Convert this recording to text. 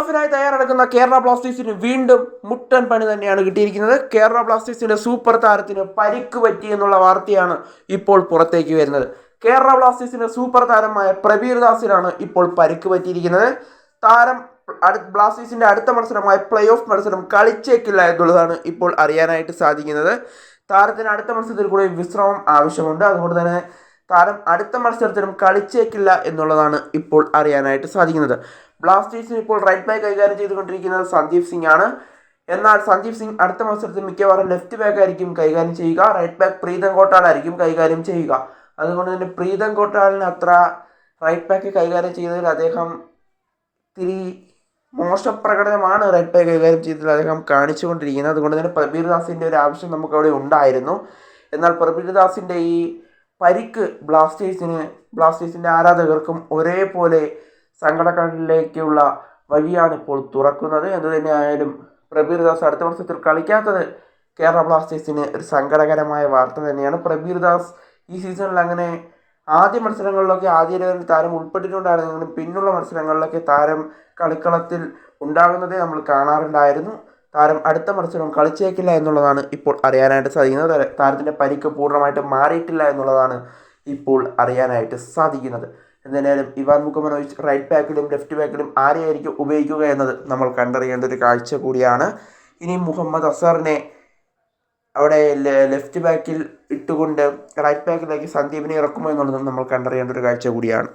ഓഫിനായി തയ്യാറെടുക്കുന്ന കേരള ബ്ലാസ്റ്റേഴ്സിന് വീണ്ടും മുട്ടൻ പണി തന്നെയാണ് കിട്ടിയിരിക്കുന്നത്. കേരള ബ്ലാസ്റ്റേഴ്സിന്റെ സൂപ്പർ താരത്തിന് പരിക്ക് പറ്റി എന്നുള്ള വാർത്തയാണ് ഇപ്പോൾ പുറത്തേക്ക് വരുന്നത്. കേരള ബ്ലാസ്റ്റേഴ്സിന്റെ സൂപ്പർ താരമായ പ്രബീർ ദാസിനാണ് ഇപ്പോൾ പരിക്ക് പറ്റിയിരിക്കുന്നത്. താരം ബ്ലാസ്റ്റേഴ്സിന്റെ അടുത്ത മത്സരമായ പ്ലേ ഓഫ് മത്സരം കളിച്ചേക്കില്ല എന്നുള്ളതാണ് ഇപ്പോൾ അറിയാനായിട്ട് സാധിക്കുന്നത്. താരത്തിന് അടുത്ത മത്സരത്തിൽ കൂടി വിശ്രമം ആവശ്യമുണ്ട്. അതുകൊണ്ട് തന്നെ താരം അടുത്ത മത്സരത്തിലും കളിച്ചേക്കില്ല എന്നുള്ളതാണ് ഇപ്പോൾ അറിയാനായിട്ട് സാധിക്കുന്നത്. ബ്ലാസ്റ്റേഴ്സിന് ഇപ്പോൾ റൈറ്റ് ബാക്ക് കൈകാര്യം ചെയ്തുകൊണ്ടിരിക്കുന്നത് സന്ദീപ് സിംഗ് ആണ് എന്നാൽ സന്ദീപ് സിംഗ് അടുത്ത മത്സരത്തിൽ മിക്കവാറും ലെഫ്റ്റ് ബാക്ക് ആയിരിക്കും കൈകാര്യം ചെയ്യുക. റൈറ്റ് ബാക്ക് പ്രീതം കോട്ടാലായിരിക്കും കൈകാര്യം ചെയ്യുക. അതുകൊണ്ട് തന്നെ പ്രീതം കോട്ടാലിന് അത്ര റൈറ്റ് ബാക്ക് കൈകാര്യം ചെയ്തതിൽ അദ്ദേഹം തിരി മോശം പ്രകടനമാണ് റെഡ് ബാക്ക് കൈകാര്യം ചെയ്തതിൽ അദ്ദേഹം കാണിച്ചുകൊണ്ടിരിക്കുന്നത്. അതുകൊണ്ട് തന്നെ പ്രബീർ ദാസിന്റെ ഒരു ആവശ്യം നമുക്ക് അവിടെ ഉണ്ടായിരുന്നു. എന്നാൽ പ്രബീർ ദാസിന്റെ ഈ പരിക്ക് ബ്ലാസ്റ്റേഴ്സിന് ബ്ലാസ്റ്റേഴ്സിന്റെ ആരാധകർക്കും ഒരേപോലെ സങ്കടക്കടലിലേക്കുള്ള വഴിയാണ് ഇപ്പോൾ തുറക്കുന്നത്. എന്ത് തന്നെയായാലും പ്രബീർ ദാസ് അടുത്ത വർഷത്തിൽ കളിക്കാത്തത് കേരള ബ്ലാസ്റ്റേഴ്സിന് ഒരു സങ്കടകരമായ വാർത്ത തന്നെയാണ്. പ്രബീർ ദാസ് ഈ സീസണിൽ അങ്ങനെ ആദ്യ മത്സരങ്ങളിലൊക്കെ ആദ്യ ലെവലിൽ താരം ഉൾപ്പെട്ടിട്ടുണ്ടായിരുന്നെങ്കിലും പിന്നുള്ള മത്സരങ്ങളിലൊക്കെ താരം കളിക്കളത്തിൽ ഉണ്ടാകുന്നതേ നമ്മൾ കാണാറുണ്ടായിരുന്നു. താരം അടുത്ത മത്സരം കളിച്ചേക്കില്ല എന്നുള്ളതാണ് ഇപ്പോൾ അറിയാനായിട്ട് സാധിക്കുന്നത്. താര- താരത്തിന്റെ പരിക്ക് പൂർണമായിട്ട് മാറിയിട്ടില്ല എന്നുള്ളതാണ് ഇപ്പോൾ അറിയാനായിട്ട് സാധിക്കുന്നത്. എന്തായാലും ഇവാൻ മുഖമനോവിച്ച് റൈറ്റ് ബാക്കിലും ലെഫ്റ്റ് ബാക്കിലും ആരെയായിരിക്കും ഉപയോഗിക്കുക എന്നത് നമ്മൾ കണ്ടറിയേണ്ട ഒരു കാഴ്ച കൂടിയാണ്. ഇനി മുഹമ്മദ് അസറിനെ അവിടെ ലെഫ്റ്റ് ബാക്കിൽ ഇട്ടുകൊണ്ട് റൈറ്റ് ബാക്കിലേക്ക് സന്ദീപിനെ ഇറക്കുമോ എന്നുള്ളതും നമ്മൾ കണ്ടറിയേണ്ട ഒരു കാഴ്ച കൂടിയാണ്.